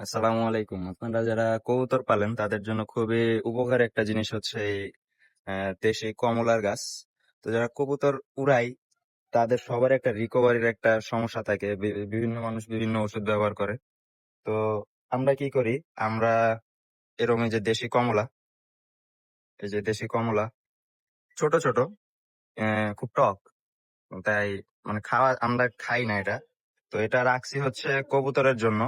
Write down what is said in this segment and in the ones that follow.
আসসালামু আলাইকুম। আপনারা যারা কবুতর পালেন, তাদের জন্য খুবই উপকার একটা জিনিস হচ্ছে এই দেশি কমলার গাছ। তো যারা কবুতর উড়াই তাদের সবার একটা রিকভারির একটা সমস্যা থাকে। বিভিন্ন মানুষ বিভিন্ন ওষুধ ব্যবহার করে। তো আমরা কি করি? আমরা এরকম যে দেশি কমলা, এই যে দেশি কমলা, ছোট ছোট খুব টক। তাই মানে খাওয়া, আমরা খাই না এটা। তো এটা রাখছি হচ্ছে কবুতরের জন্য।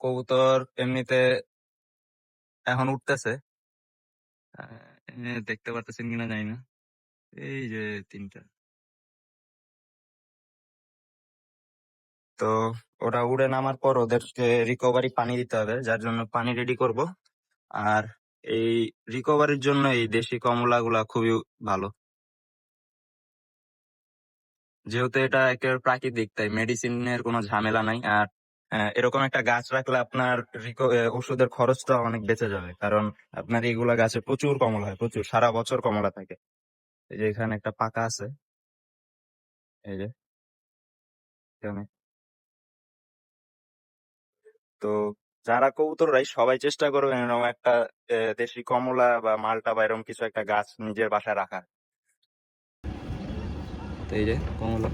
কবুতর এমনিতে এখন উঠতেছে। আহ, দেখতে পারতেছেন কিনা জানি না। এই যে তিনটা। তো ওরা উড়ে নামার পর ওদেরকে রিকভারি পানি দিতে হবে যার জন্য পানি রেডি করব। আর এই রিকভারির জন্য এই দেশি কমলা গুলা খুবই ভালো। যেহেতু এটা একেবারে প্রাকৃতিক তাই মেডিসিনের কোনো ঝামেলা নাই। আর এরকম একটা গাছ রাখলে আপনার ওষুধের খরচটা অনেক বেঁচে যাবে। কারণ আপনার এইগুলা গাছে প্রচুর কমলা হয়, প্রচুর, সারা বছর কমলা থাকে। এই যে এখানে একটা পাকা আছে। এই যে তো যারা কবুতররাই সবাই চেষ্টা করবেন এরকম একটা দেশি কমলা বা মালটা বা এরকম কিছু একটা গাছ নিজের বাসায় রাখার। তো এই যে, কমলা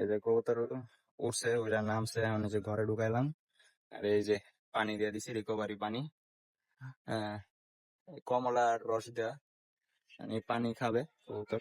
এই যে কবুতর উঠছে, ওইটা নামছে, আমি যে ঘরে ঢুকাইলাম। আর এই যে পানি দিয়ে দিছি রিকভারি পানি। এই কমলার রস দেওয়া পানি খাবে, কবুতর।